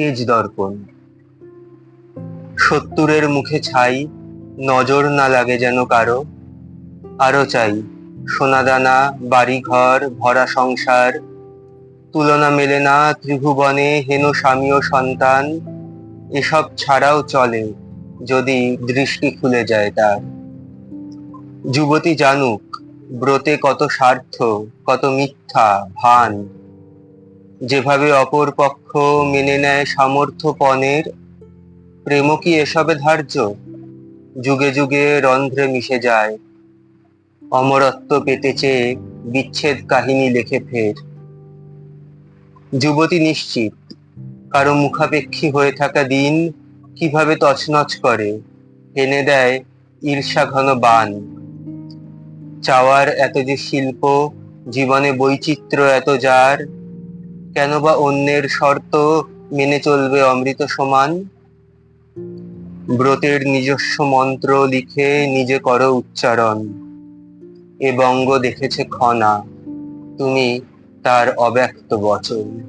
তেজ দর্পণ সত্তরের মুখে ছাই, নজর না লাগে যেন কারও। আরও চাই, সোনাদানা, বাড়িঘর, ভরা সংসার, তুলনা মেলে না ত্রিভুবনে হেন স্বামী ও সন্তান, এসব ছাড়াও চলে যদি দৃষ্টি খুলে যায় তার। যুবতী জানুক, ব্রতে কত স্বার্থ, কত মিথ্যা, ভান। যেভাবে অপর পক্ষ মেনে নেয় সামর্থ্যপণের প্রেম কি এসবে ধার্য? যুগে যুগে রন্ধ্রে মিশে যায়, অমরত্ব পেতে চেয়ে বিচ্ছেদ কাহিনী লেখে ফের। যুবতী নিশ্চিত, কারও মুখাপেক্ষী হয়ে থাকা দিন কীভাবে তছনছ করে, এনে দেয় ঈর্ষা ঘন বান চাওয়ার এত যে শিল্প, জীবনে বৈচিত্র্য এত যার কেন বা অন্যের শর্ত মেনে চলবে অমৃত সমান? ব্রতের নিজস্ব মন্ত্র লিখে নিজে করো উচ্চারণ। এ বঙ্গ দেখেছে খনা, তুমি তার অব্যক্ত বচন।